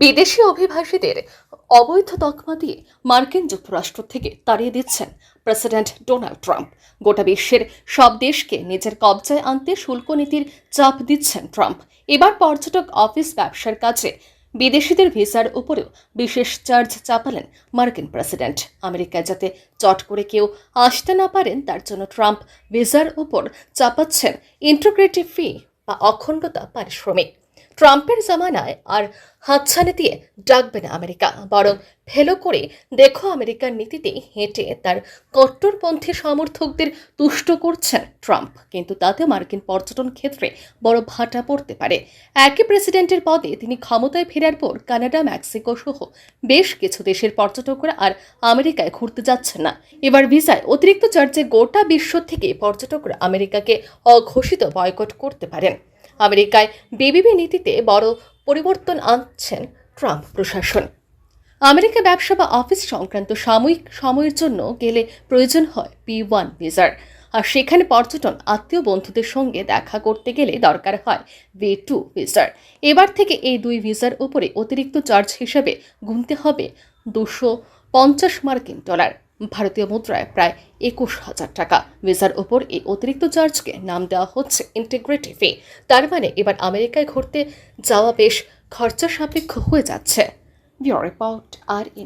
বিদেশি অভিবাসীদের অবৈধ তকমা দিয়ে মার্কিন যুক্তরাষ্ট্র থেকে তাড়িয়ে দিচ্ছেন প্রেসিডেন্ট ডোনাল্ড ট্রাম্প। গোটা বিশ্বের সব দেশকে নিজের কবজায় আনতে শুল্ক নীতির চাপ দিচ্ছেন ট্রাম্প। এবার পর্যটক অফিস ব্যবসার কাজে বিদেশিদের ভিসার উপরেও বিশেষ চার্জ চাপালেন মার্কিন প্রেসিডেন্ট। আমেরিকায় যাতে চট করে কেউ আসতে না পারেন, তার জন্য ট্রাম্প ভিসার উপর চাপাচ্ছেন ইন্টিগ্রেটিভ ফি বা অখণ্ডতা পারিশ্রমিক। ট্রাম্পের জামানায় আর হাতছানি দিয়ে ডাকবে না আমেরিকা, বরং ফেলো করে দেখো আমেরিকার নীতিতেই হেঁটে তার কট্টরপন্থী সমর্থকদের তুষ্ট করছেন ট্রাম্প। কিন্তু তাতে মার্কিন পর্যটন ক্ষেত্রে বড় ভাটা পড়তে পারে। একই প্রেসিডেন্টের পদে তিনি ক্ষমতায় ফেরার পর কানাডা, মেক্সিকো সহ বেশ কিছু দেশের পর্যটকরা আর আমেরিকায় ঘুরতে যাচ্ছেন না। এবার ভিসায় অতিরিক্ত চার্জে গোটা বিশ্ব থেকে পর্যটকরা আমেরিকাকে অঘোষিত বয়কট করতে পারেন। আমেরিকায় বিবিবি নীতিতে বড় পরিবর্তন আনছেন ট্রাম্প প্রশাসন। আমেরিকা ব্যবসা বা অফিস সংক্রান্ত সাময়িক সময়ের জন্য গেলে প্রয়োজন হয় পি ওয়ান ভিসার। আর সেখানে পর্যটন, আত্মীয় বন্ধুদের সঙ্গে দেখা করতে গেলে দরকার হয় ভি টু ভিসার। এবার থেকে এই দুই ভিসার উপরে অতিরিক্ত চার্জ হিসেবে গুনতে হবে দুশো পঞ্চাশ মার্কিন ডলার। ভারতীয় মুদ্রায় প্রায় একুশ হাজার টাকা। ভিসার ওপর এই অতিরিক্ত চার্জকে নাম দেওয়া হচ্ছে ইন্টিগ্রেটিভ ফি তার মানে এবার আমেরিকায় ঘুরতে যাওয়া বেশ খরচা সাপেক্ষ হয়ে যাচ্ছে। রিপোর্ট, আর ই